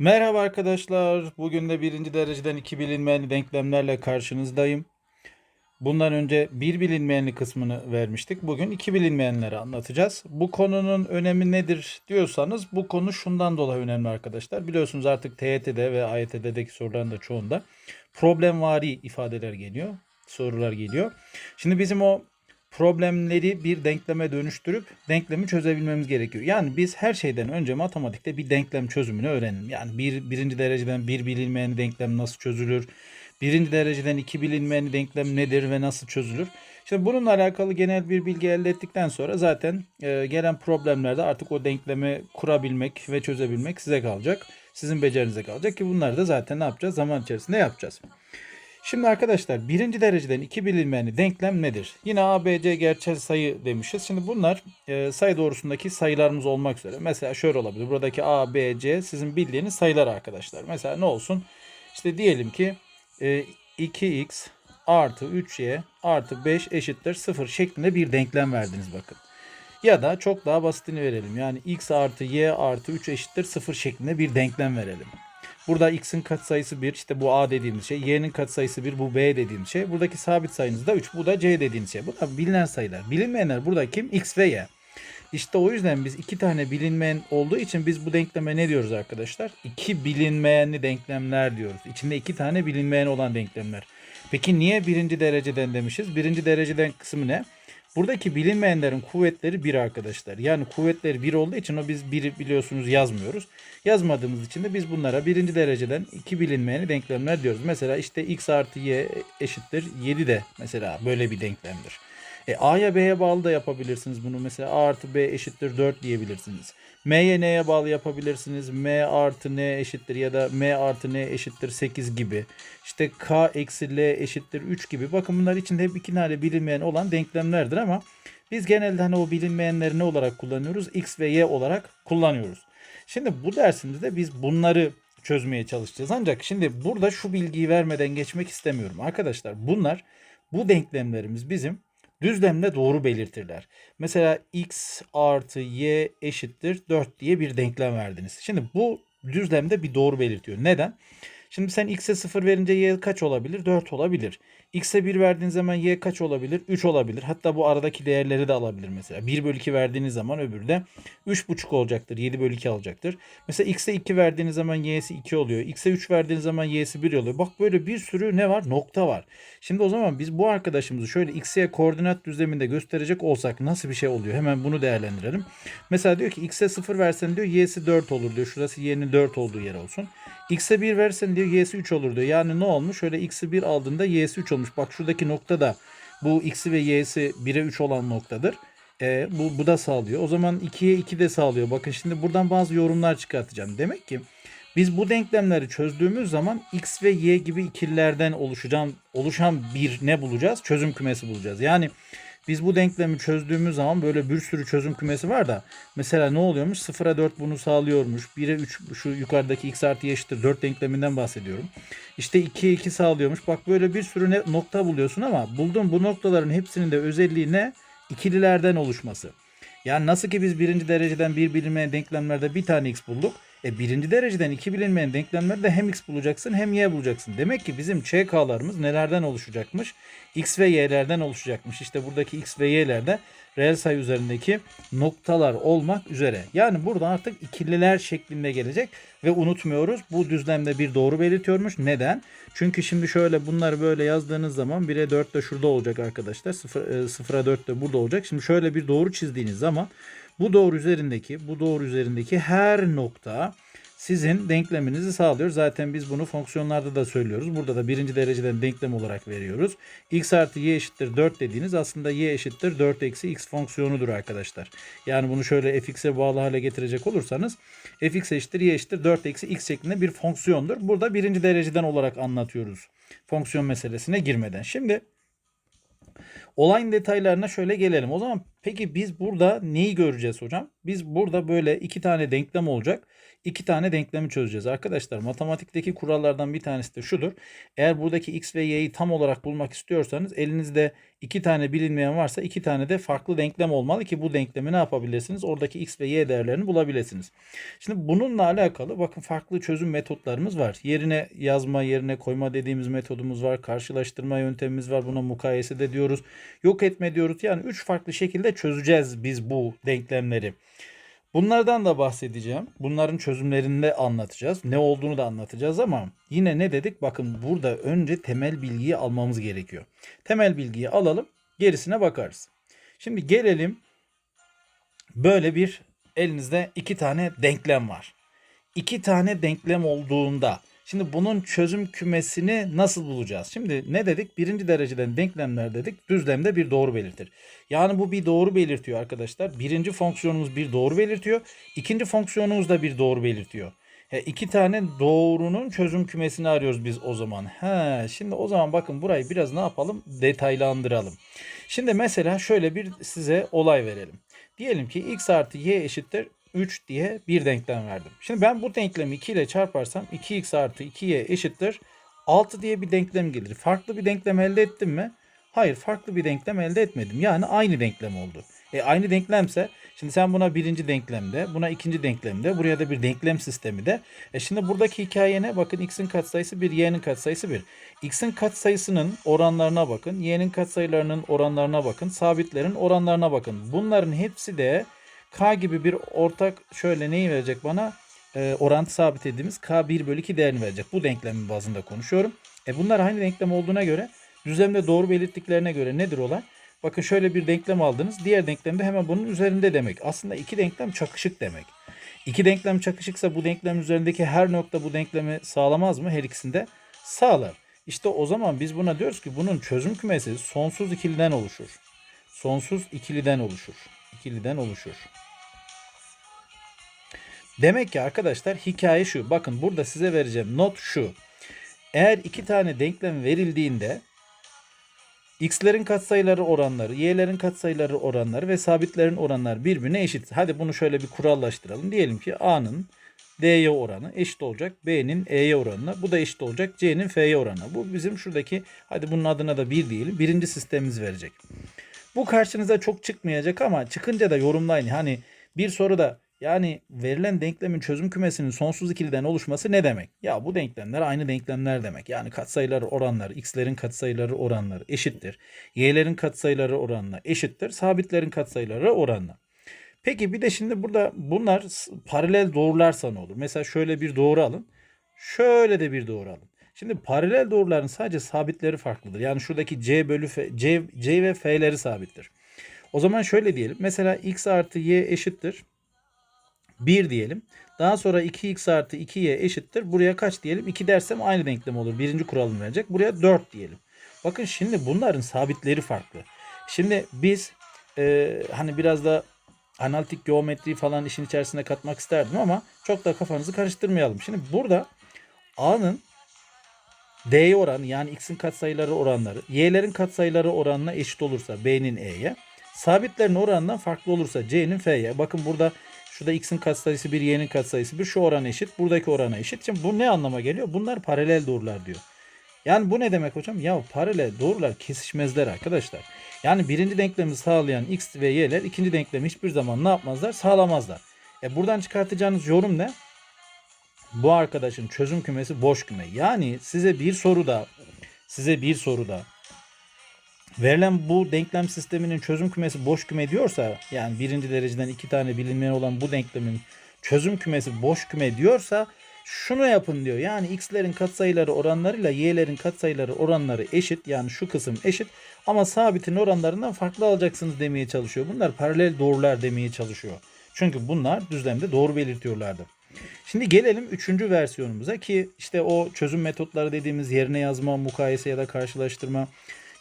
Merhaba arkadaşlar. Bugün de birinci dereceden iki bilinmeyenli denklemlerle karşınızdayım. Bundan önce bir bilinmeyenli kısmını vermiştik. Bugün iki bilinmeyenleri anlatacağız. Bu konunun önemi nedir diyorsanız bu konu şundan dolayı önemli arkadaşlar. Biliyorsunuz artık TYT'de ve AYT'deki soruların da çoğunda problemvari ifadeler geliyor. Sorular geliyor. Şimdi bizim o problemleri bir denkleme dönüştürüp denklemi çözebilmemiz gerekiyor. Yani biz her şeyden önce matematikte bir denklem çözümünü öğrenelim. Yani bir, birinci dereceden bir bilinmeyen denklem nasıl çözülür? Birinci dereceden iki bilinmeyen denklem nedir ve nasıl çözülür? İşte bununla alakalı genel bir bilgi elde ettikten sonra zaten e, gelen problemlerde artık o denklemi kurabilmek ve çözebilmek size kalacak. Sizin becerinize kalacak ki bunları da zaten ne yapacağız? Zaman içerisinde yapacağız. Şimdi arkadaşlar birinci dereceden iki bilinmeyenli denklem nedir? Yine A, B, C gerçel sayı demişiz. Şimdi bunlar e, sayı doğrusundaki sayılarımız olmak üzere. Mesela şöyle olabilir. Buradaki A, B, C sizin bildiğiniz sayılar arkadaşlar. Mesela ne olsun? İşte diyelim ki e, 2x artı 3y artı 5 eşittir 0 şeklinde bir denklem verdiniz bakın. Ya da çok daha basitini verelim. Yani x artı y artı 3 eşittir 0 şeklinde bir denklem verelim. Burada x'in katsayısı 1 işte bu a dediğimiz şey. y'nin katsayısı 1 bu b dediğimiz şey. Buradaki sabit sayınız da 3 bu da c dediğimiz şey. Bu da bilinen sayılar. Bilinmeyenler burada kim? x ve y. İşte o yüzden biz iki tane bilinmeyen olduğu için biz bu denkleme ne diyoruz arkadaşlar? İki bilinmeyenli denklemler diyoruz. İçinde iki tane bilinmeyen olan denklemler. Peki niye birinci dereceden demişiz? Birinci dereceden kısmı ne? Buradaki bilinmeyenlerin kuvvetleri bir arkadaşlar. Yani kuvvetleri bir olduğu için o biz bir biliyorsunuz yazmıyoruz. Yazmadığımız için de biz bunlara birinci dereceden iki bilinmeyeni denklemler diyoruz. Mesela işte x artı y eşittir 7 de mesela böyle bir denklemdir. E, A'ya B'ye bağlı da yapabilirsiniz bunu. Mesela A artı B eşittir 4 diyebilirsiniz. M'ye N'ye bağlı yapabilirsiniz. M artı N eşittir ya da M artı N eşittir 8 gibi. İşte K eksi L eşittir 3 gibi. Bakın bunlar içinde hep iki tane bilinmeyen olan denklemlerdir ama biz genelde hani o bilinmeyenleri ne olarak kullanıyoruz? X ve Y olarak kullanıyoruz. Şimdi bu dersimizde biz bunları çözmeye çalışacağız. Ancak şimdi burada şu bilgiyi vermeden geçmek istemiyorum. Arkadaşlar bunlar bu denklemlerimiz bizim düzlemde doğru belirtirler. Mesela x artı y eşittir 4 diye bir denklem verdiniz. Şimdi bu düzlemde bir doğru belirtiyor. Neden? Şimdi sen x'e 0 verince y kaç olabilir? 4 olabilir. X'e 1 verdiğin zaman y kaç olabilir? 3 olabilir. Hatta bu aradaki değerleri de alabilir mesela. 1 bölü 2 verdiğiniz zaman öbürü de 3,5 olacaktır. 7 bölü 2 alacaktır. Mesela x'e 2 verdiğiniz zaman y'si 2 oluyor. x'e 3 verdiğiniz zaman y'si 1 oluyor. Bak böyle bir sürü ne var? Nokta var. Şimdi o zaman biz bu arkadaşımızı şöyle x'e koordinat düzleminde gösterecek olsak nasıl bir şey oluyor? Hemen bunu değerlendirelim. Mesela diyor ki x'e 0 versen diyor y'si 4 olur diyor. Şurası y'nin 4 olduğu yer olsun. X'e 1 versen diyor y'si 3 olur diyor. Yani ne olmuş? Şöyle x'i 1 aldığında y'si 3 olmuş. Bak şuradaki nokta da bu x'i ve y'si 1'e 3 olan noktadır. E, bu, bu da sağlıyor. O zaman 2'ye 2 de sağlıyor. Bakın şimdi buradan bazı yorumlar çıkartacağım. Demek ki biz bu denklemleri çözdüğümüz zaman x ve y gibi ikililerden oluşacağım, oluşan bir ne bulacağız? Çözüm kümesi bulacağız. Yani biz bu denklemi çözdüğümüz zaman böyle bir sürü çözüm kümesi var da mesela ne oluyormuş? 0'a 4 bunu sağlıyormuş. 1'e 3 şu yukarıdaki x artı y eşittir 4 denkleminden bahsediyorum. İşte 2'ye 2 sağlıyormuş. Bak böyle bir sürü ne, nokta buluyorsun ama bulduğun bu noktaların hepsinin de özelliği ne? İkililerden oluşması. Yani nasıl ki biz birinci dereceden bir bilinmeyen denklemlerde bir tane x bulduk. E birinci dereceden iki bilinmeyen denklemlerde hem x bulacaksın hem y bulacaksın. Demek ki bizim ÇK'larımız nelerden oluşacakmış? X ve y'lerden oluşacakmış. İşte buradaki x ve y'lerde reel sayı üzerindeki noktalar olmak üzere. Yani burada artık ikililer şeklinde gelecek ve unutmuyoruz bu düzlemde bir doğru belirtiyormuş. Neden? Çünkü şimdi şöyle bunları böyle yazdığınız zaman 1'e 4 de şurada olacak arkadaşlar. 0, 0'a 4 de burada olacak. Şimdi şöyle bir doğru çizdiğiniz zaman bu doğru üzerindeki bu doğru üzerindeki her nokta sizin denkleminizi sağlıyor. Zaten biz bunu fonksiyonlarda da söylüyoruz. Burada da birinci dereceden denklem olarak veriyoruz. x artı y eşittir 4 dediğiniz aslında y eşittir 4 eksi x fonksiyonudur arkadaşlar. Yani bunu şöyle fx'e bağlı hale getirecek olursanız fx eşittir y eşittir 4 eksi x şeklinde bir fonksiyondur. Burada birinci dereceden olarak anlatıyoruz. Fonksiyon meselesine girmeden. Şimdi Olayın detaylarına şöyle gelelim. O zaman peki biz burada neyi göreceğiz hocam? Biz burada böyle iki tane denklem olacak. İki tane denklemi çözeceğiz. Arkadaşlar matematikteki kurallardan bir tanesi de şudur. Eğer buradaki x ve y'yi tam olarak bulmak istiyorsanız elinizde iki tane bilinmeyen varsa iki tane de farklı denklem olmalı ki bu denklemi ne yapabilirsiniz? Oradaki x ve y değerlerini bulabilirsiniz. Şimdi bununla alakalı bakın farklı çözüm metotlarımız var. Yerine yazma, yerine koyma dediğimiz metodumuz var. Karşılaştırma yöntemimiz var. Buna mukayese de diyoruz. Yok etme diyoruz. Yani üç farklı şekilde çözeceğiz biz bu denklemleri. Bunlardan da bahsedeceğim. Bunların çözümlerini de anlatacağız. Ne olduğunu da anlatacağız ama yine ne dedik? Bakın burada önce temel bilgiyi almamız gerekiyor. Temel bilgiyi alalım, gerisine bakarız. Şimdi gelelim böyle bir elinizde iki tane denklem var. İki tane denklem olduğunda şimdi bunun çözüm kümesini nasıl bulacağız? Şimdi ne dedik? Birinci dereceden denklemler dedik. Düzlemde bir doğru belirtir. Yani bu bir doğru belirtiyor arkadaşlar. Birinci fonksiyonumuz bir doğru belirtiyor. İkinci fonksiyonumuz da bir doğru belirtiyor. He, iki tane doğrunun çözüm kümesini arıyoruz biz o zaman. He, şimdi o zaman bakın burayı biraz ne yapalım? Detaylandıralım. Şimdi mesela şöyle bir size olay verelim. Diyelim ki x artı y eşittir 3 diye bir denklem verdim. Şimdi ben bu denklemi 2 ile çarparsam 2x artı 2y eşittir 6 diye bir denklem gelir. Farklı bir denklem elde ettim mi? Hayır farklı bir denklem elde etmedim. Yani aynı denklem oldu. E aynı denklemse şimdi sen buna birinci denklemde, buna ikinci denklemde, buraya da bir denklem sistemi de. E şimdi buradaki hikaye ne? Bakın x'in katsayısı 1, y'nin katsayısı 1. x'in katsayısının oranlarına bakın, y'nin katsayılarının oranlarına bakın, sabitlerin oranlarına bakın. Bunların hepsi de k gibi bir ortak şöyle neyi verecek bana? E, orantı sabit dediğimiz k 1 bölü 2 değerini verecek. Bu denklemin bazında konuşuyorum. E bunlar aynı denklem olduğuna göre düzlemde doğru belirttiklerine göre nedir olay? Bakın şöyle bir denklem aldınız. Diğer denklem de hemen bunun üzerinde demek. Aslında iki denklem çakışık demek. İki denklem çakışıksa bu denklem üzerindeki her nokta bu denklemi sağlamaz mı? Her ikisinde sağlar. İşte o zaman biz buna diyoruz ki bunun çözüm kümesi sonsuz ikiliden oluşur. Sonsuz ikiliden oluşur. İkiliden oluşur. Demek ki arkadaşlar hikaye şu. Bakın burada size vereceğim not şu. Eğer iki tane denklem verildiğinde x'lerin katsayıları oranları, y'lerin katsayıları oranları ve sabitlerin oranları birbirine eşit. Hadi bunu şöyle bir kurallaştıralım. Diyelim ki a'nın d'ye oranı eşit olacak b'nin e'ye oranına. Bu da eşit olacak c'nin f'ye oranına. Bu bizim şuradaki hadi bunun adına da bir diyelim. Birinci sistemimiz verecek. Bu karşınıza çok çıkmayacak ama çıkınca da yorumlayın. Hani bir soruda yani verilen denklemin çözüm kümesinin sonsuz ikiliden oluşması ne demek? Ya bu denklemler aynı denklemler demek. Yani katsayıları oranları, x'lerin katsayıları oranları eşittir. Y'lerin katsayıları oranına eşittir. Sabitlerin katsayıları oranına. Peki bir de şimdi burada bunlar paralel doğrularsa ne olur? Mesela şöyle bir doğru alın. Şöyle de bir doğru alın. Şimdi paralel doğruların sadece sabitleri farklıdır. Yani şuradaki c bölü f, c, c ve f'leri sabittir. O zaman şöyle diyelim. Mesela x artı y eşittir. 1 diyelim. Daha sonra 2x artı 2y eşittir. Buraya kaç diyelim? 2 dersem aynı denklem olur. Birinci kuralını verecek. Buraya 4 diyelim. Bakın şimdi bunların sabitleri farklı. Şimdi biz e, hani biraz da analitik geometri falan işin içerisine katmak isterdim ama çok da kafanızı karıştırmayalım. Şimdi burada a'nın d'ye oranı yani x'in katsayıları oranları y'lerin katsayıları oranına eşit olursa b'nin e'ye sabitlerin oranından farklı olursa c'nin f'ye bakın burada Şurada x'in katsayısı 1, y'nin katsayısı 1. Şu oran eşit. Buradaki orana eşit. Şimdi bu ne anlama geliyor? Bunlar paralel doğrular diyor. Yani bu ne demek hocam? Ya paralel doğrular kesişmezler arkadaşlar. Yani birinci denklemi sağlayan x ve y'ler ikinci denklemi hiçbir zaman ne yapmazlar? Sağlamazlar. E buradan çıkartacağınız yorum ne? Bu arkadaşın çözüm kümesi boş küme. Yani size bir soruda size bir soruda verilen bu denklem sisteminin çözüm kümesi boş küme diyorsa yani birinci dereceden iki tane bilinmeyen olan bu denklemin çözüm kümesi boş küme diyorsa şunu yapın diyor. Yani x'lerin katsayıları oranlarıyla y'lerin katsayıları oranları eşit. Yani şu kısım eşit. Ama sabitin oranlarından farklı alacaksınız demeye çalışıyor. Bunlar paralel doğrular demeye çalışıyor. Çünkü bunlar düzlemde doğru belirtiyorlardı. Şimdi gelelim üçüncü versiyonumuza ki işte o çözüm metotları dediğimiz yerine yazma, mukayese ya da karşılaştırma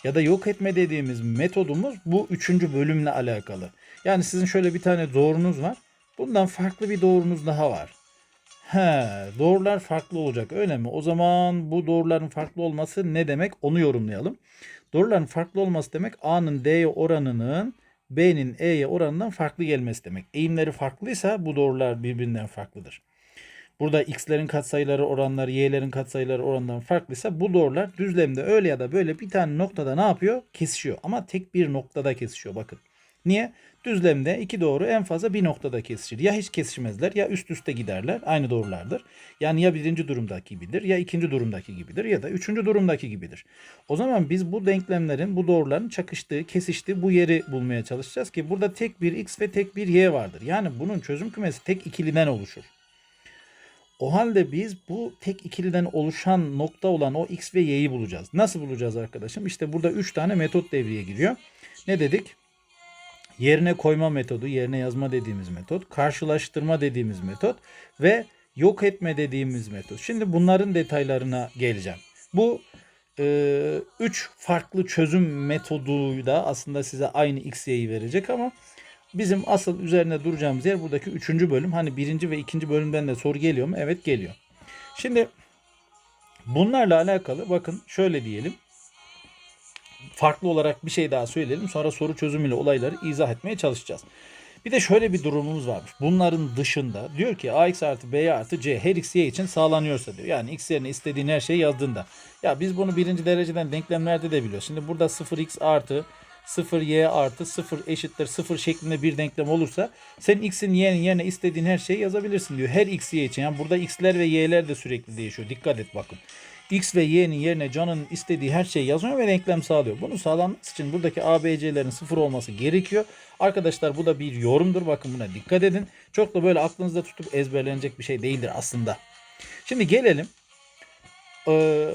ya da yok etme dediğimiz metodumuz bu üçüncü bölümle alakalı. Yani sizin şöyle bir tane doğrunuz var. Bundan farklı bir doğrunuz daha var. He, doğrular farklı olacak öyle mi? O zaman bu doğruların farklı olması ne demek? Onu yorumlayalım. Doğruların farklı olması demek A'nın D'ye oranının B'nin E'ye oranından farklı gelmesi demek. Eğimleri farklıysa bu doğrular birbirinden farklıdır. burada x'lerin katsayıları oranları y'lerin katsayıları oranından farklıysa bu doğrular düzlemde öyle ya da böyle bir tane noktada ne yapıyor? Kesişiyor. Ama tek bir noktada kesişiyor bakın. Niye? Düzlemde iki doğru en fazla bir noktada kesişir. Ya hiç kesişmezler ya üst üste giderler. Aynı doğrulardır. Yani ya birinci durumdaki gibidir ya ikinci durumdaki gibidir ya da üçüncü durumdaki gibidir. O zaman biz bu denklemlerin bu doğruların çakıştığı, kesiştiği bu yeri bulmaya çalışacağız ki burada tek bir x ve tek bir y vardır. Yani bunun çözüm kümesi tek ikiliden oluşur. O halde biz bu tek ikiliden oluşan nokta olan o x ve y'yi bulacağız. Nasıl bulacağız arkadaşım? İşte burada 3 tane metot devreye giriyor. Ne dedik? Yerine koyma metodu, yerine yazma dediğimiz metot, karşılaştırma dediğimiz metot ve yok etme dediğimiz metot. Şimdi bunların detaylarına geleceğim. Bu e, üç farklı çözüm metodu da aslında size aynı x, y'yi verecek ama bizim asıl üzerine duracağımız yer buradaki üçüncü bölüm. Hani birinci ve ikinci bölümden de soru geliyor mu? Evet geliyor. Şimdi bunlarla alakalı bakın şöyle diyelim. Farklı olarak bir şey daha söyleyelim. Sonra soru çözümüyle olayları izah etmeye çalışacağız. Bir de şöyle bir durumumuz varmış. Bunların dışında diyor ki ax artı b artı c her x y için sağlanıyorsa diyor. Yani x yerine istediğin her şeyi yazdığında. Ya biz bunu birinci dereceden denklemlerde de biliyoruz. Şimdi burada 0x artı 0y artı 0 eşittir 0 şeklinde bir denklem olursa sen x'in y'nin yerine istediğin her şeyi yazabilirsin diyor. Her x y için. Yani burada x'ler ve y'ler de sürekli değişiyor. Dikkat et bakın. X ve Y'nin yerine canın istediği her şeyi yazıyor ve denklem sağlıyor. Bunu sağlanması için buradaki ABC'lerin sıfır olması gerekiyor. Arkadaşlar bu da bir yorumdur. Bakın buna dikkat edin. Çok da böyle aklınızda tutup ezberlenecek bir şey değildir aslında. Şimdi gelelim. Ee,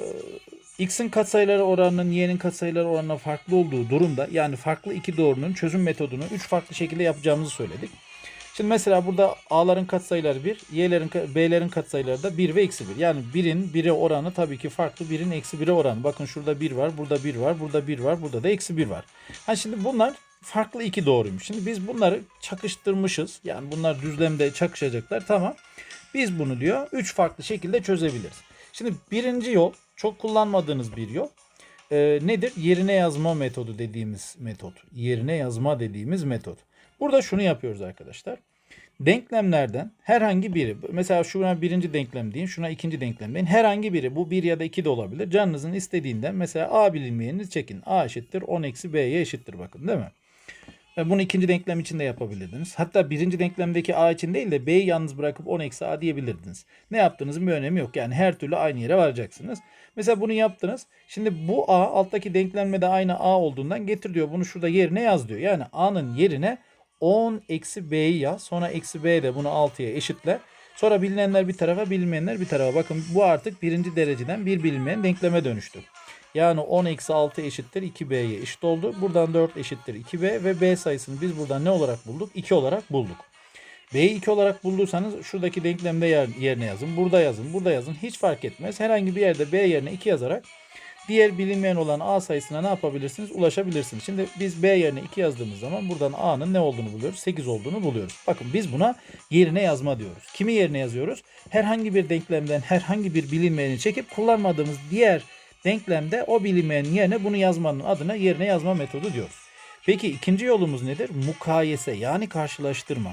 X'in katsayıları oranının Y'nin katsayıları oranına farklı olduğu durumda yani farklı iki doğrunun çözüm metodunu 3 farklı şekilde yapacağımızı söyledik. Şimdi mesela burada A'ların katsayıları 1, Y'lerin, B'lerin katsayıları da 1 ve eksi 1. Yani 1'in 1'e oranı tabii ki farklı. 1'in eksi 1'e oranı. Bakın şurada 1 var, burada 1 var, burada 1 var, burada da eksi 1 var. Ha şimdi bunlar farklı iki doğruymuş. Şimdi biz bunları çakıştırmışız. Yani bunlar düzlemde çakışacaklar. Tamam. Biz bunu diyor 3 farklı şekilde çözebiliriz. Şimdi birinci yol çok kullanmadığınız bir yol. Ee, nedir? Yerine yazma metodu dediğimiz metot. Yerine yazma dediğimiz metot. Burada şunu yapıyoruz arkadaşlar. Denklemlerden herhangi biri mesela şuna birinci denklem deyin şuna ikinci denklem deyin. Herhangi biri bu bir ya da iki de olabilir. Canınızın istediğinden mesela A bilinmeyenini çekin. A eşittir 10 eksi B'ye eşittir bakın değil mi? Ve bunu ikinci denklem için de yapabilirdiniz. Hatta birinci denklemdeki A için değil de B'yi yalnız bırakıp 10 eksi A diyebilirdiniz. Ne yaptığınızın bir önemi yok. Yani her türlü aynı yere varacaksınız. Mesela bunu yaptınız. Şimdi bu A alttaki denklenmede aynı A olduğundan getir diyor. Bunu şurada yerine yaz diyor. Yani A'nın yerine 10 eksi b'yi yaz. Sonra eksi b de bunu 6'ya eşitle. Sonra bilinenler bir tarafa bilinmeyenler bir tarafa. Bakın bu artık birinci dereceden bir bilinmeyen denkleme dönüştü. Yani 10 eksi 6 eşittir 2b'ye eşit oldu. Buradan 4 eşittir 2b ve b sayısını biz buradan ne olarak bulduk? 2 olarak bulduk. B'yi 2 olarak bulduysanız şuradaki denklemde yer, yerine yazın. Burada yazın. Burada yazın. Hiç fark etmez. Herhangi bir yerde B yerine 2 yazarak diğer bilinmeyen olan A sayısına ne yapabilirsiniz? Ulaşabilirsiniz. Şimdi biz B yerine 2 yazdığımız zaman buradan A'nın ne olduğunu buluyoruz? 8 olduğunu buluyoruz. Bakın biz buna yerine yazma diyoruz. Kimi yerine yazıyoruz? Herhangi bir denklemden herhangi bir bilinmeyeni çekip kullanmadığımız diğer denklemde o bilinmeyenin yerine bunu yazmanın adına yerine yazma metodu diyoruz. Peki ikinci yolumuz nedir? Mukayese yani karşılaştırma.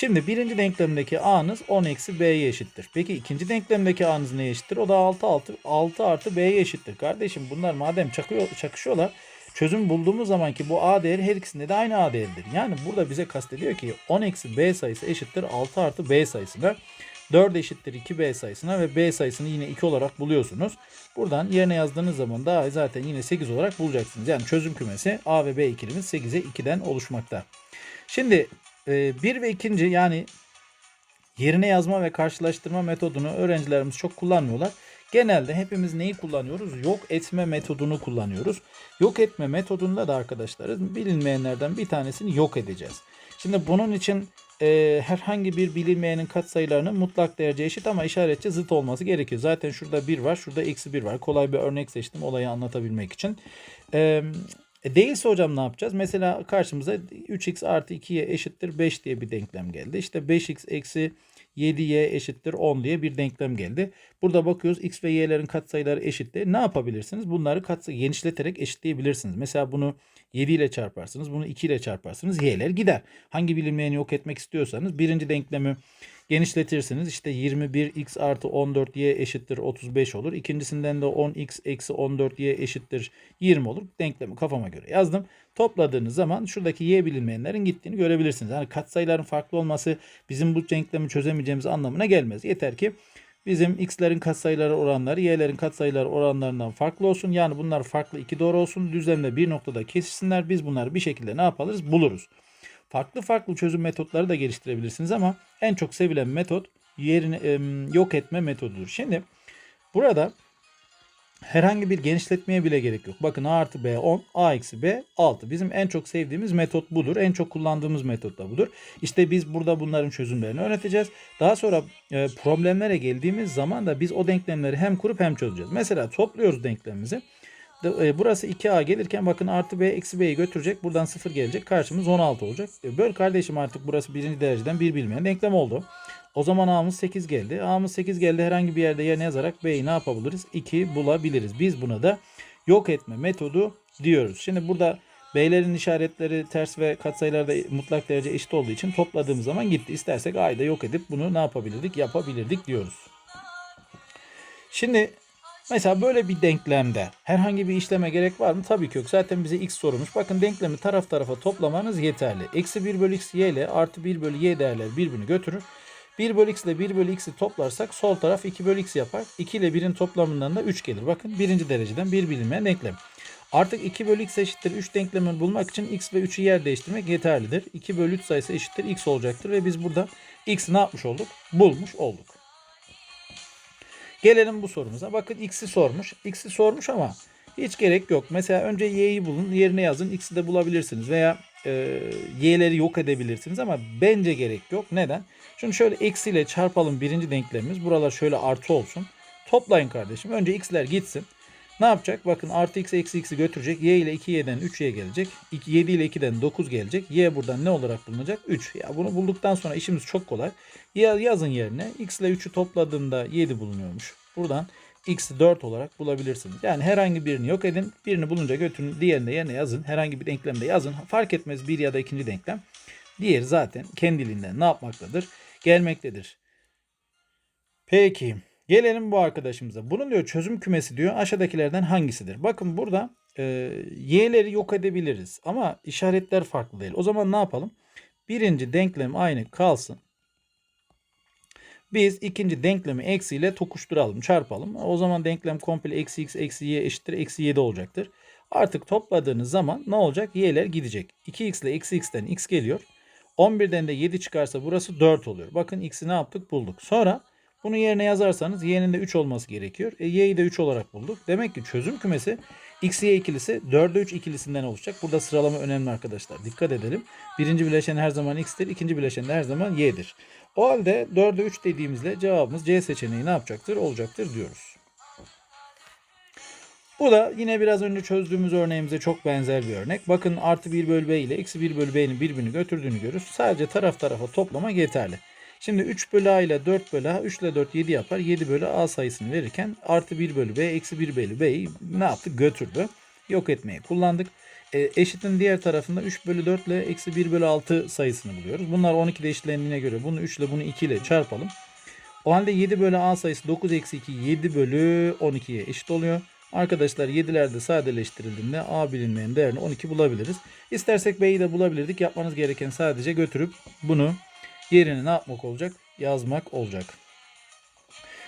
Şimdi birinci denklemdeki a'nız 10 eksi b'ye eşittir. Peki ikinci denklemdeki a'nız neye eşittir? O da 6, 6, 6 artı b'ye eşittir. Kardeşim bunlar madem çakıyor, çakışıyorlar çözüm bulduğumuz zaman ki bu a değeri her ikisinde de aynı a değeridir. Yani burada bize kastediyor ki 10 eksi b sayısı eşittir 6 artı b sayısına. 4 eşittir 2b sayısına ve b sayısını yine 2 olarak buluyorsunuz. Buradan yerine yazdığınız zaman da zaten yine 8 olarak bulacaksınız. Yani çözüm kümesi a ve b ikilimiz 8'e 2'den oluşmakta. Şimdi ee, bir ve ikinci yani yerine yazma ve karşılaştırma metodunu öğrencilerimiz çok kullanmıyorlar. Genelde hepimiz neyi kullanıyoruz? Yok etme metodunu kullanıyoruz. Yok etme metodunda da arkadaşlar bilinmeyenlerden bir tanesini yok edeceğiz. Şimdi bunun için e, herhangi bir bilinmeyenin katsayılarının mutlak derece eşit ama işaretçi zıt olması gerekiyor. Zaten şurada 1 var, şurada eksi 1 var. Kolay bir örnek seçtim olayı anlatabilmek için. E, e değilse hocam ne yapacağız? Mesela karşımıza 3x artı 2y eşittir 5 diye bir denklem geldi. İşte 5x eksi 7y eşittir 10 diye bir denklem geldi. Burada bakıyoruz x ve y'lerin katsayıları eşittir. Ne yapabilirsiniz? Bunları katsay genişleterek eşitleyebilirsiniz. Mesela bunu 7 ile çarparsınız. Bunu 2 ile çarparsınız. Y'ler gider. Hangi bilinmeyeni yok etmek istiyorsanız birinci denklemi genişletirsiniz. İşte 21x artı 14y eşittir 35 olur. İkincisinden de 10x eksi 14y eşittir 20 olur. Denklemi kafama göre yazdım. Topladığınız zaman şuradaki y bilinmeyenlerin gittiğini görebilirsiniz. Yani katsayıların farklı olması bizim bu denklemi çözemeyeceğimiz anlamına gelmez. Yeter ki bizim x'lerin katsayıları oranları y'lerin katsayıları oranlarından farklı olsun. Yani bunlar farklı iki doğru olsun. Düzlemde bir noktada kesişsinler. Biz bunları bir şekilde ne yaparız? Buluruz. Farklı farklı çözüm metotları da geliştirebilirsiniz ama en çok sevilen metot yerini em, yok etme metodudur. Şimdi burada herhangi bir genişletmeye bile gerek yok. Bakın a artı b 10, a eksi b 6. Bizim en çok sevdiğimiz metot budur. En çok kullandığımız metot da budur. İşte biz burada bunların çözümlerini öğreteceğiz. Daha sonra e, problemlere geldiğimiz zaman da biz o denklemleri hem kurup hem çözeceğiz. Mesela topluyoruz denklemimizi. De- e, Burası 2a gelirken bakın artı b eksi b'yi götürecek. Buradan 0 gelecek. Karşımız 16 olacak. E, Böl kardeşim artık burası birinci dereceden bir bilmeyen denklem oldu. O zaman a'mız 8 geldi. A'mız 8 geldi. Herhangi bir yerde yerine yazarak b'yi ne yapabiliriz? 2 bulabiliriz. Biz buna da yok etme metodu diyoruz. Şimdi burada b'lerin işaretleri ters ve katsayılarda mutlak derece eşit olduğu için topladığımız zaman gitti. İstersek a'yı da yok edip bunu ne yapabilirdik? Yapabilirdik diyoruz. Şimdi Mesela böyle bir denklemde herhangi bir işleme gerek var mı? Tabii ki yok. Zaten bize x sorulmuş. Bakın denklemi taraf tarafa toplamanız yeterli. Eksi 1 bölü x y ile artı 1 bölü y değerleri birbirini götürür. 1 bölü x ile 1 bölü x'i toplarsak sol taraf 2 bölü x yapar. 2 ile 1'in toplamından da 3 gelir. Bakın birinci dereceden bir bilinmeyen denklem. Artık 2 bölü x eşittir 3 denklemini bulmak için x ve 3'ü yer değiştirmek yeterlidir. 2 bölü 3 sayısı eşittir x olacaktır ve biz burada x'i ne yapmış olduk? Bulmuş olduk. Gelelim bu sorumuza. Bakın x'i sormuş. X'i sormuş ama hiç gerek yok. Mesela önce y'yi bulun, yerine yazın. X'i de bulabilirsiniz veya e, y'leri yok edebilirsiniz ama bence gerek yok. Neden? Şimdi şöyle eksiyle çarpalım birinci denklemimiz. Buralar şöyle artı olsun. Toplayın kardeşim. Önce x'ler gitsin. Ne yapacak? Bakın artı x eksi x'i götürecek. Y ile 2y'den 3y gelecek. 2, 7 ile 2'den 9 gelecek. Y buradan ne olarak bulunacak? 3. Ya bunu bulduktan sonra işimiz çok kolay. Ya yazın yerine x ile 3'ü topladığımda 7 bulunuyormuş. Buradan x'i 4 olarak bulabilirsiniz. Yani herhangi birini yok edin. Birini bulunca götürün. Diğerini de yerine yazın. Herhangi bir denklemde yazın. Fark etmez bir ya da ikinci denklem. Diğeri zaten kendiliğinden ne yapmaktadır? Gelmektedir. Peki. Gelelim bu arkadaşımıza. Bunun diyor çözüm kümesi diyor aşağıdakilerden hangisidir? Bakın burada e, y'leri yok edebiliriz ama işaretler farklı değil. O zaman ne yapalım? Birinci denklem aynı kalsın. Biz ikinci denklemi eksiyle tokuşturalım, çarpalım. O zaman denklem komple eksi x eksi y eşittir eksi 7 olacaktır. Artık topladığınız zaman ne olacak? Y'ler gidecek. 2x ile eksi x'ten x geliyor. 11'den de 7 çıkarsa burası 4 oluyor. Bakın x'i ne yaptık? Bulduk. Sonra bunu yerine yazarsanız y'nin de 3 olması gerekiyor. E, y'yi de 3 olarak bulduk. Demek ki çözüm kümesi x, y ikilisi 4'e 3 ikilisinden oluşacak. Burada sıralama önemli arkadaşlar. Dikkat edelim. Birinci bileşen her zaman x'tir. ikinci bileşen de her zaman y'dir. O halde 4'e 3 dediğimizde cevabımız C seçeneği ne yapacaktır? Olacaktır diyoruz. Bu da yine biraz önce çözdüğümüz örneğimize çok benzer bir örnek. Bakın artı 1 bölü b ile eksi 1 bölü b'nin birbirini götürdüğünü görürüz. Sadece taraf tarafa toplamak yeterli. Şimdi 3 bölü a ile 4 bölü a 3 ile 4 7 yapar. 7 bölü a sayısını verirken artı 1 bölü b eksi 1 bölü b'yi ne yaptı? Götürdü. Yok etmeye kullandık. E, eşitin diğer tarafında 3 bölü 4 ile eksi 1 bölü 6 sayısını buluyoruz. Bunlar 12'de eşitlendiğine göre bunu 3 ile bunu 2 ile çarpalım. O halde 7 bölü a sayısı 9 eksi 2 7 bölü 12'ye eşit oluyor. Arkadaşlar 7'ler de sadeleştirildiğinde a bilinmeyen değerini 12 bulabiliriz. İstersek b'yi de bulabilirdik. Yapmanız gereken sadece götürüp bunu yerine ne yapmak olacak? Yazmak olacak.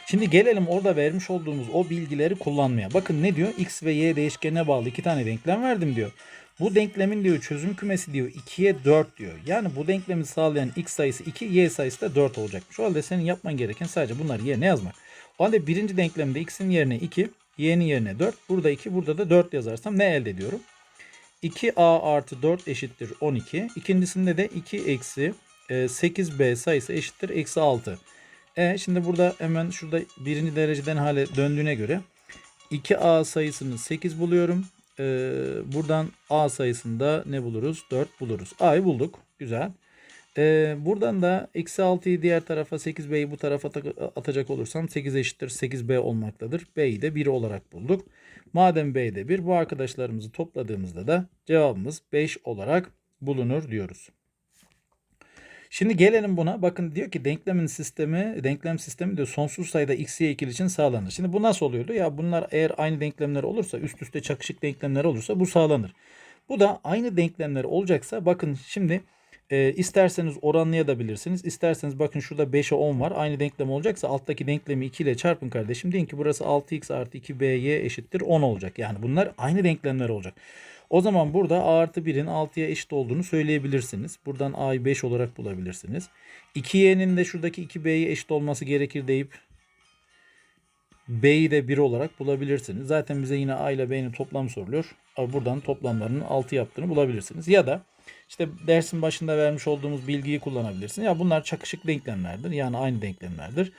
Şimdi gelelim orada vermiş olduğumuz o bilgileri kullanmaya. Bakın ne diyor? X ve Y değişkenine bağlı iki tane denklem verdim diyor. Bu denklemin diyor çözüm kümesi diyor 2'ye 4 diyor. Yani bu denklemi sağlayan x sayısı 2, y sayısı da 4 olacakmış. O halde senin yapman gereken sadece bunları yerine yazmak. O halde birinci denklemde x'in yerine 2, y'nin yerine 4. Burada 2, burada da 4 yazarsam ne elde ediyorum? 2a artı 4 eşittir 12. İkincisinde de 2 eksi 8b sayısı eşittir eksi 6. E şimdi burada hemen şurada birinci dereceden hale döndüğüne göre 2a sayısını 8 buluyorum. Ee, buradan a sayısında ne buluruz? 4 buluruz. a'yı bulduk. Güzel. Ee, buradan da eksi 6'yı diğer tarafa 8b'yi bu tarafa ata- atacak olursam 8 eşittir 8b olmaktadır. b'yi de 1 olarak bulduk. Madem b'de 1 bu arkadaşlarımızı topladığımızda da cevabımız 5 olarak bulunur diyoruz. Şimdi gelelim buna. Bakın diyor ki denklemin sistemi, denklem sistemi de sonsuz sayıda x, y ikili için sağlanır. Şimdi bu nasıl oluyordu? Ya bunlar eğer aynı denklemler olursa, üst üste çakışık denklemler olursa bu sağlanır. Bu da aynı denklemler olacaksa bakın şimdi e, isterseniz oranlayabilirsiniz. İsterseniz bakın şurada 5'e 10 var. Aynı denklem olacaksa alttaki denklemi 2 ile çarpın kardeşim. Deyin ki burası 6x artı 2by eşittir 10 olacak. Yani bunlar aynı denklemler olacak. O zaman burada a artı 1'in 6'ya eşit olduğunu söyleyebilirsiniz. Buradan a'yı 5 olarak bulabilirsiniz. 2y'nin de şuradaki 2b'ye eşit olması gerekir deyip b'yi de 1 olarak bulabilirsiniz. Zaten bize yine a ile b'nin toplam soruluyor. Buradan toplamlarının 6 yaptığını bulabilirsiniz. Ya da işte dersin başında vermiş olduğumuz bilgiyi kullanabilirsiniz. Ya bunlar çakışık denklemlerdir. Yani aynı denklemlerdir.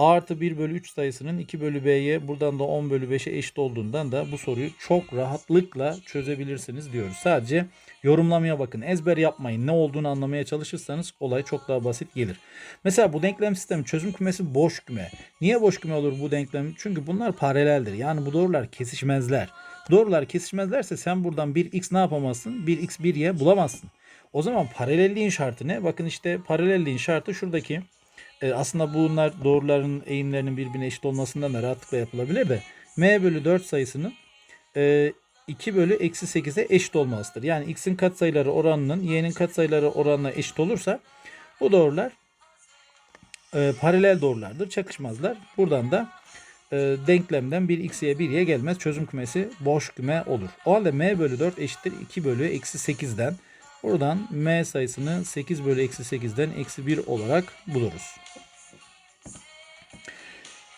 A artı 1 bölü 3 sayısının 2 bölü B'ye buradan da 10 bölü 5'e eşit olduğundan da bu soruyu çok rahatlıkla çözebilirsiniz diyoruz. Sadece yorumlamaya bakın. Ezber yapmayın. Ne olduğunu anlamaya çalışırsanız olay çok daha basit gelir. Mesela bu denklem sistemi çözüm kümesi boş küme. Niye boş küme olur bu denklem? Çünkü bunlar paraleldir. Yani bu doğrular kesişmezler. Doğrular kesişmezlerse sen buradan 1x ne yapamazsın? 1x 1y bulamazsın. O zaman paralelliğin şartı ne? Bakın işte paralelliğin şartı şuradaki e, aslında bunlar doğruların eğimlerinin birbirine eşit olmasından da rahatlıkla yapılabilir de m bölü 4 sayısının e, 2 bölü eksi 8'e eşit olmasıdır. Yani x'in katsayıları oranının y'nin katsayıları oranına eşit olursa bu doğrular e, paralel doğrulardır. Çakışmazlar. Buradan da e, denklemden bir x'ye 1'ye gelmez. Çözüm kümesi boş küme olur. O halde m bölü 4 eşittir 2 bölü eksi 8'den. Buradan m sayısını 8 bölü eksi 8'den eksi 1 olarak buluruz.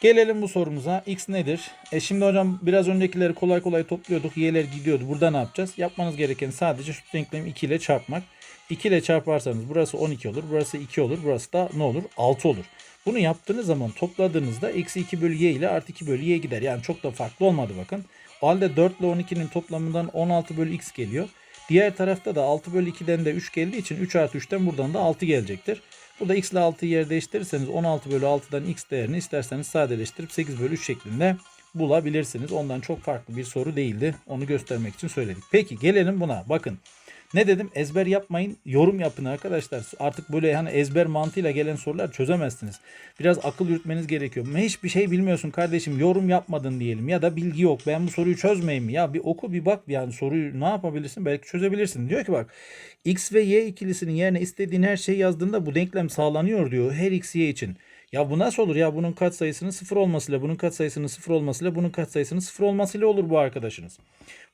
Gelelim bu sorumuza. X nedir? E şimdi hocam biraz öncekileri kolay kolay topluyorduk. Y'ler gidiyordu. Burada ne yapacağız? Yapmanız gereken sadece şu denklemi 2 ile çarpmak. 2 ile çarparsanız burası 12 olur. Burası 2 olur. Burası da ne olur? 6 olur. Bunu yaptığınız zaman topladığınızda eksi 2 bölü y ile artı 2 bölü y gider. Yani çok da farklı olmadı bakın. O halde 4 ile 12'nin toplamından 16 bölü x geliyor. Diğer tarafta da 6 bölü 2'den de 3 geldiği için 3 artı 3'ten buradan da 6 gelecektir. Burada x ile 6'yı yer değiştirirseniz 16 bölü 6'dan x değerini isterseniz sadeleştirip 8 bölü 3 şeklinde bulabilirsiniz. Ondan çok farklı bir soru değildi. Onu göstermek için söyledik. Peki gelelim buna. Bakın ne dedim? Ezber yapmayın. Yorum yapın arkadaşlar. Artık böyle hani ezber mantığıyla gelen sorular çözemezsiniz. Biraz akıl yürütmeniz gerekiyor. Hiçbir şey bilmiyorsun kardeşim. Yorum yapmadın diyelim. Ya da bilgi yok. Ben bu soruyu çözmeyeyim mi? Ya bir oku bir bak. Yani soruyu ne yapabilirsin? Belki çözebilirsin. Diyor ki bak. X ve Y ikilisinin yerine istediğin her şeyi yazdığında bu denklem sağlanıyor diyor. Her X, Y için. Ya bu nasıl olur ya? Bunun katsayısının sıfır olmasıyla, bunun katsayısının sıfır olmasıyla, bunun katsayısının sıfır olmasıyla olur bu arkadaşınız.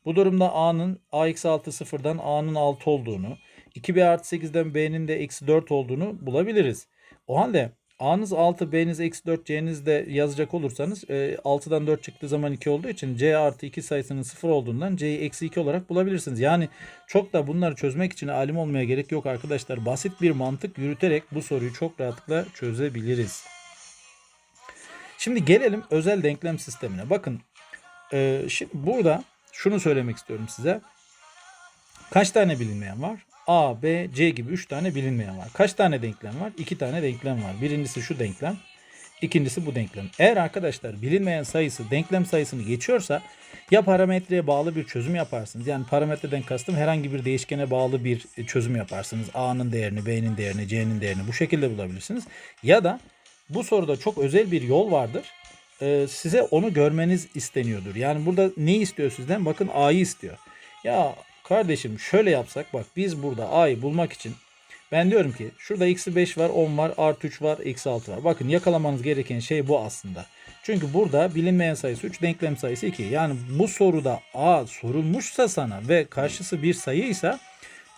Bu durumda A'nın A-6 sıfırdan A'nın 6 olduğunu, 2B artı 8'den B'nin de eksi 4 olduğunu bulabiliriz. O halde A'nız 6, B'niz eksi 4, C'niz de yazacak olursanız e, 6'dan 4 çıktığı zaman 2 olduğu için C artı 2 sayısının 0 olduğundan C'yi eksi 2 olarak bulabilirsiniz. Yani çok da bunları çözmek için alim olmaya gerek yok arkadaşlar. Basit bir mantık yürüterek bu soruyu çok rahatlıkla çözebiliriz. Şimdi gelelim özel denklem sistemine. Bakın e, şimdi burada şunu söylemek istiyorum size. Kaç tane bilinmeyen var? A, B, C gibi 3 tane bilinmeyen var. Kaç tane denklem var? 2 tane denklem var. Birincisi şu denklem. İkincisi bu denklem. Eğer arkadaşlar bilinmeyen sayısı denklem sayısını geçiyorsa ya parametreye bağlı bir çözüm yaparsınız. Yani parametreden kastım herhangi bir değişkene bağlı bir çözüm yaparsınız. A'nın değerini, B'nin değerini, C'nin değerini bu şekilde bulabilirsiniz. Ya da bu soruda çok özel bir yol vardır. Ee, size onu görmeniz isteniyordur. Yani burada ne istiyor sizden? Bakın A'yı istiyor. Ya kardeşim şöyle yapsak bak biz burada A'yı bulmak için ben diyorum ki şurada eksi 5 var 10 var artı 3 var eksi 6 var. Bakın yakalamanız gereken şey bu aslında. Çünkü burada bilinmeyen sayısı 3 denklem sayısı 2. Yani bu soruda A sorulmuşsa sana ve karşısı bir sayıysa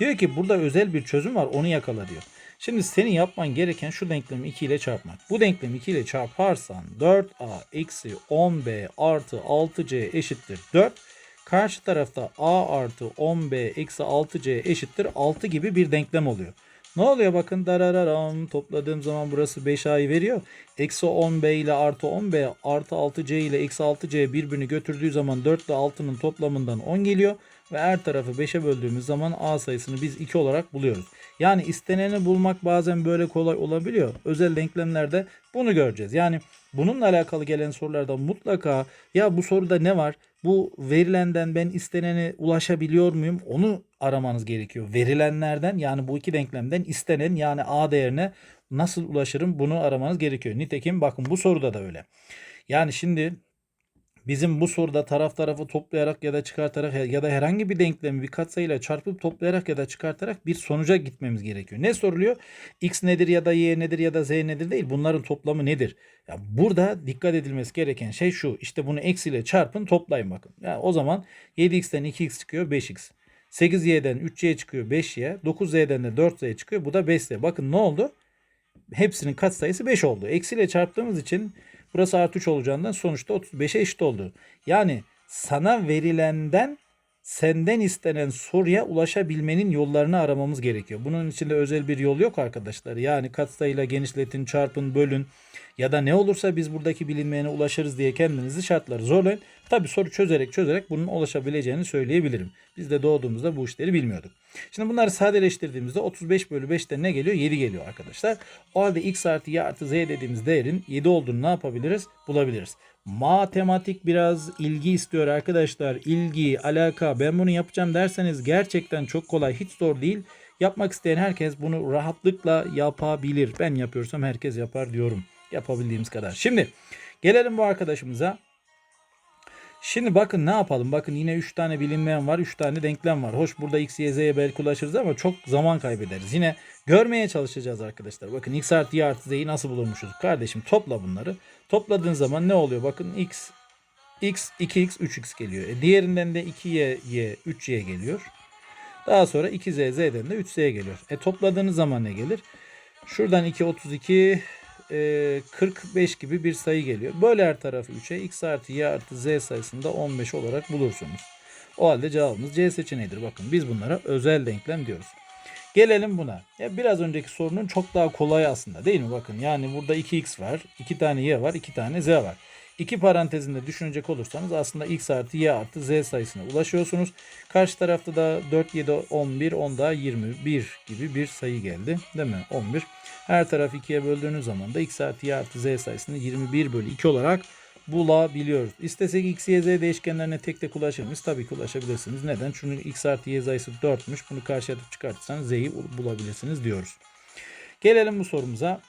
diyor ki burada özel bir çözüm var onu yakala diyor. Şimdi senin yapman gereken şu denklemi 2 ile çarpmak. Bu denklemi 2 ile çarparsan 4a eksi 10b artı 6c eşittir 4. Karşı tarafta a artı 10b eksi 6c eşittir 6 gibi bir denklem oluyor. Ne oluyor bakın darararam topladığım zaman burası 5a'yı veriyor. Eksi 10b ile artı 10b artı 6c ile eksi 6c birbirini götürdüğü zaman 4 ile 6'nın toplamından 10 geliyor. Ve her tarafı 5'e böldüğümüz zaman a sayısını biz 2 olarak buluyoruz. Yani isteneni bulmak bazen böyle kolay olabiliyor. Özel denklemlerde bunu göreceğiz. Yani bununla alakalı gelen sorularda mutlaka ya bu soruda ne var? Bu verilenden ben istenene ulaşabiliyor muyum? Onu aramanız gerekiyor. Verilenlerden yani bu iki denklemden istenen yani A değerine nasıl ulaşırım bunu aramanız gerekiyor. Nitekim bakın bu soruda da öyle. Yani şimdi bizim bu soruda taraf tarafı toplayarak ya da çıkartarak ya da herhangi bir denklemi bir katsayıyla çarpıp toplayarak ya da çıkartarak bir sonuca gitmemiz gerekiyor. Ne soruluyor? X nedir ya da Y nedir ya da Z nedir değil. Bunların toplamı nedir? Ya burada dikkat edilmesi gereken şey şu. İşte bunu eksiyle çarpın toplayın bakın. Ya o zaman 7x'ten 2x çıkıyor 5x. 8y'den 3y çıkıyor 5y. 9z'den de 4z çıkıyor. Bu da 5z. Bakın ne oldu? Hepsinin katsayısı 5 oldu. Eksiyle çarptığımız için burası artı 3 olacağından sonuçta 35'e eşit oldu. Yani sana verilenden senden istenen soruya ulaşabilmenin yollarını aramamız gerekiyor. Bunun için de özel bir yol yok arkadaşlar. Yani katsayıyla genişletin, çarpın, bölün ya da ne olursa biz buradaki bilinmeyene ulaşırız diye kendinizi şartları zorlayın. Tabi soru çözerek çözerek bunun ulaşabileceğini söyleyebilirim. Biz de doğduğumuzda bu işleri bilmiyorduk. Şimdi bunları sadeleştirdiğimizde 35 bölü 5'te ne geliyor? 7 geliyor arkadaşlar. O halde x artı y artı z dediğimiz değerin 7 olduğunu ne yapabiliriz? Bulabiliriz. Matematik biraz ilgi istiyor arkadaşlar. İlgi, alaka ben bunu yapacağım derseniz gerçekten çok kolay. Hiç zor değil. Yapmak isteyen herkes bunu rahatlıkla yapabilir. Ben yapıyorsam herkes yapar diyorum. Yapabildiğimiz kadar. Şimdi gelelim bu arkadaşımıza. Şimdi bakın ne yapalım? Bakın yine 3 tane bilinmeyen var. 3 tane denklem var. Hoş burada x, y, z'ye belki ulaşırız ama çok zaman kaybederiz. Yine görmeye çalışacağız arkadaşlar. Bakın x artı y artı z'yi nasıl bulurmuşuz? Kardeşim topla bunları. Topladığın zaman ne oluyor? Bakın x, x, 2x, 3x geliyor. E diğerinden de 2y, y, 3y geliyor. Daha sonra 2z, z'den de 3z geliyor. E topladığınız zaman ne gelir? Şuradan 2, 32, e, 45 gibi bir sayı geliyor. Böyle her tarafı 3'e x artı y artı z sayısında 15 olarak bulursunuz. O halde cevabımız C seçeneğidir. Bakın biz bunlara özel denklem diyoruz. Gelelim buna. Ya biraz önceki sorunun çok daha kolay aslında değil mi? Bakın yani burada 2x var, 2 tane y var, 2 tane z var. İki parantezinde düşünecek olursanız aslında x artı y artı z sayısına ulaşıyorsunuz. Karşı tarafta da 4, 7, 11, 10 daha 21 gibi bir sayı geldi. Değil mi? 11. Her taraf 2'ye böldüğünüz zaman da x artı y artı z sayısını 21 bölü 2 olarak bulabiliyoruz. İstesek x, y, z değişkenlerine tek tek ulaşır mıyız? Tabii ki ulaşabilirsiniz. Neden? Çünkü x artı y sayısı 4'müş. Bunu karşıya atıp çıkartırsanız z'yi bulabilirsiniz diyoruz. Gelelim bu sorumuza.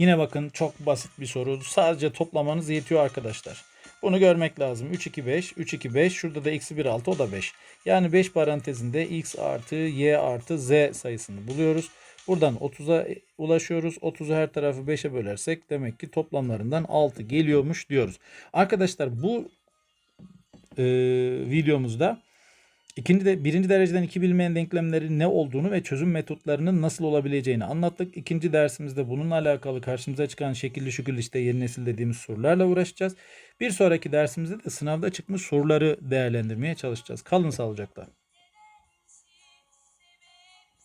Yine bakın çok basit bir soru. Sadece toplamanız yetiyor arkadaşlar. Bunu görmek lazım. 3, 2, 5, 3, 2, 5. Şurada da eksi 1, 6 o da 5. Yani 5 parantezinde x artı y artı z sayısını buluyoruz. Buradan 30'a ulaşıyoruz. 30'u her tarafı 5'e bölersek demek ki toplamlarından 6 geliyormuş diyoruz. Arkadaşlar bu e, videomuzda ikinci de birinci dereceden iki bilmeyen denklemlerin ne olduğunu ve çözüm metotlarının nasıl olabileceğini anlattık. İkinci dersimizde bununla alakalı karşımıza çıkan şekilli şükürlü işte yeni nesil dediğimiz sorularla uğraşacağız. Bir sonraki dersimizde de sınavda çıkmış soruları değerlendirmeye çalışacağız. Kalın sağlıcakla.